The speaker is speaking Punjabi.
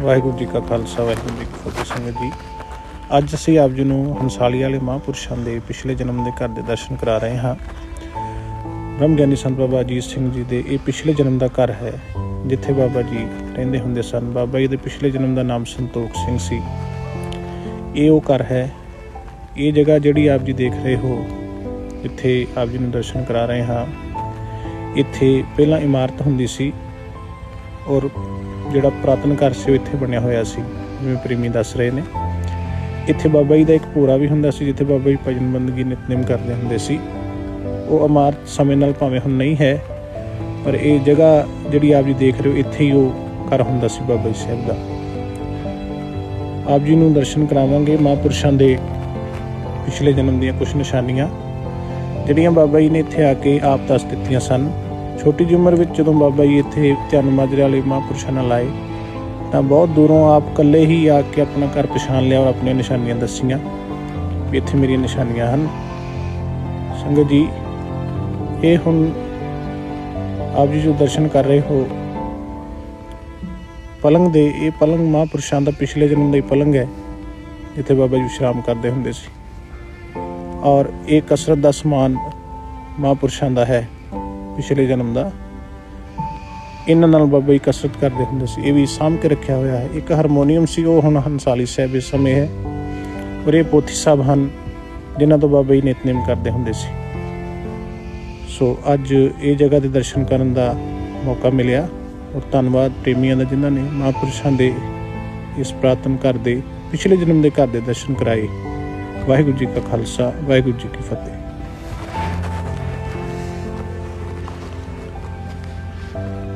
ਵਾਹਿਗੁਰੂ ਜੀ ਕਾ ਖਾਲਸਾ, ਵਾਹਿਗੁਰੂ ਜੀ ਕੀ ਫਤਿਹ ਸੰਗਤ ਜੀ। ਅੱਜ ਅਸੀਂ ਆਪ ਜੀ ਨੂੰ ਹੰਸਾਲੀ ਵਾਲੇ ਮਹਾਂਪੁਰਸ਼ਾਂ ਦੇ ਪਿਛਲੇ ਜਨਮ ਦੇ ਘਰ ਦੇ ਦਰਸ਼ਨ ਕਰਾ ਰਹੇ ਹਾਂ। ਬ੍ਰਹਮ ਗਿਆਨੀ ਸੰਤ ਬਾਬਾ ਅਜੀਤ ਸਿੰਘ ਜੀ ਦੇ ਇਹ ਪਿਛਲੇ ਜਨਮ ਦਾ ਘਰ ਹੈ, ਜਿੱਥੇ ਬਾਬਾ ਜੀ ਰਹਿੰਦੇ ਹੁੰਦੇ ਸਨ। ਬਾਬਾ ਜੀ ਦੇ ਪਿਛਲੇ ਜਨਮ ਦਾ ਨਾਮ ਸੰਤੋਖ ਸਿੰਘ ਸੀ। ਇਹ ਉਹ ਘਰ ਹੈ, ਇਹ ਜਗ੍ਹਾ ਜਿਹੜੀ ਆਪ ਜੀ ਦੇਖ ਰਹੇ ਹੋ, ਇੱਥੇ ਆਪ ਜੀ ਨੂੰ ਦਰਸ਼ਨ ਕਰਾ ਰਹੇ ਹਾਂ। ਇੱਥੇ ਪਹਿਲਾਂ ਇਮਾਰਤ ਹੁੰਦੀ ਸੀ ਔਰ ਜਿਹੜਾ ਪੁਰਾਤਨ ਘਰ ਸੀ ਉਹ ਇੱਥੇ ਬਣਿਆ ਹੋਇਆ ਸੀ, ਜਿਵੇਂ ਪ੍ਰੇਮੀ ਦੱਸ ਰਹੇ ਨੇ। ਇੱਥੇ ਬਾਬਾ ਜੀ ਦਾ ਇੱਕ ਪੂਰਾ ਵੀ ਹੁੰਦਾ ਸੀ, ਜਿੱਥੇ ਬਾਬਾ ਜੀ ਭਜਨ ਬੰਦਗੀ ਨਿਤਨੇਮ ਕਰਦੇ ਹੁੰਦੇ ਸੀ। ਉਹ ਇਮਾਰਤ ਸਮੇਂ ਨਾਲ ਭਾਵੇਂ ਹੁਣ ਨਹੀਂ ਹੈ, ਪਰ ਇਹ ਜਗ੍ਹਾ ਜਿਹੜੀ ਆਪ ਜੀ ਦੇਖ ਰਹੇ ਹੋ, ਇੱਥੇ ਹੀ ਉਹ ਘਰ ਹੁੰਦਾ ਸੀ ਬਾਬਾ ਜੀ ਸਾਹਿਬ ਦਾ। ਆਪ ਜੀ ਨੂੰ ਦਰਸ਼ਨ ਕਰਾਵਾਂਗੇ ਮਹਾਂਪੁਰਸ਼ਾਂ ਦੇ ਪਿਛਲੇ ਜਨਮ ਦੀਆਂ ਕੁਝ ਨਿਸ਼ਾਨੀਆਂ, ਜਿਹੜੀਆਂ ਬਾਬਾ ਜੀ ਨੇ ਇੱਥੇ ਆ ਕੇ ਆਪ ਦੱਸ ਦਿੱਤੀਆਂ ਸਨ। ਛੋਟੀ ਜਿਹੀ ਉਮਰ ਵਿੱਚ ਜਦੋਂ ਬਾਬਾ ਜੀ ਇੱਥੇ ਧਿਆਨ ਮਾਜਰੇ ਵਾਲੇ ਮਹਾਂਪੁਰਸ਼ਾਂ ਨਾਲ ਆਏ, ਤਾਂ ਬਹੁਤ ਦੂਰੋਂ ਆਪ ਇਕੱਲੇ ਹੀ ਆ ਕੇ ਆਪਣਾ ਘਰ ਪਛਾਣ ਲਿਆ ਔਰ ਆਪਣੀਆਂ ਨਿਸ਼ਾਨੀਆਂ ਦੱਸੀਆਂ ਵੀ ਇੱਥੇ ਮੇਰੀਆਂ ਨਿਸ਼ਾਨੀਆਂ ਹਨ। ਸੰਗਤ ਜੀ, ਇਹ ਹੁਣ ਆਪ ਜੀ ਜੋ ਦਰਸ਼ਨ ਕਰ ਰਹੇ ਹੋ, ਪਲੰਗ ਦੇ, ਇਹ ਪਲੰਗ ਮਹਾਂਪੁਰਸ਼ਾਂ ਦਾ ਪਿਛਲੇ ਜਨਮ ਦਾ ਹੀ ਪਲੰਗ ਹੈ, ਜਿੱਥੇ ਬਾਬਾ ਜੀ ਵਿਸ਼ਰਾਮ ਕਰਦੇ ਹੁੰਦੇ ਸੀ। ਔਰ ਇਹ ਕਸਰਤ ਦਾ ਸਮਾਨ ਮਹਾਂਪੁਰਸ਼ਾਂ ਦਾ ਹੈ। ਪਿਛਲੇ ਜਨਮ ਦਾ। ਇਹਨਾਂ ਨਾਲ ਬਾਬਾ ਜੀ ਕਸਰਤ ਕਰਦੇ ਹੁੰਦੇ ਸੀ। ਇਹ ਵੀ ਸਾਂਭ ਕੇ ਰੱਖਿਆ ਹੋਇਆ ਹੈ। ਇੱਕ ਹਾਰਮੋਨੀਅਮ ਸੀ, ਉਹ ਹੁਣ ਹੰਸਾਲੀ ਸਾਹਿਬ ਇਸ ਸਮੇਂ ਹੈ। ਔਰ ਇਹ ਪੋਥੀ ਸਾਹਿਬ ਹਨ, ਜਿਨ੍ਹਾਂ ਤੋਂ ਬਾਬਾ ਜੀ ਨਿਤਨੇਮ ਕਰਦੇ ਹੁੰਦੇ ਸੀ। ਸੋ ਅੱਜ ਇਹ ਜਗ੍ਹਾ ਦੇ ਦਰਸ਼ਨ ਕਰਨ ਦਾ ਮੌਕਾ ਮਿਲਿਆ। ਔਰ ਧੰਨਵਾਦ ਪ੍ਰੇਮੀਆਂ ਦਾ, ਜਿਨ੍ਹਾਂ ਨੇ ਮਹਾਂਪੁਰਸ਼ਾਂ ਦੇ ਇਸ ਪ੍ਰਾਤਨ ਘਰ ਦੇ, ਪਿਛਲੇ ਜਨਮ ਦੇ ਘਰ ਦੇ ਦਰਸ਼ਨ ਕਰਾਏ। ਵਾਹਿਗੁਰੂ ਜੀ ਕਾ ਖਾਲਸਾ, ਵਾਹਿਗੁਰੂ ਜੀ ਕੀ ਫਤਿਹ। 嗯。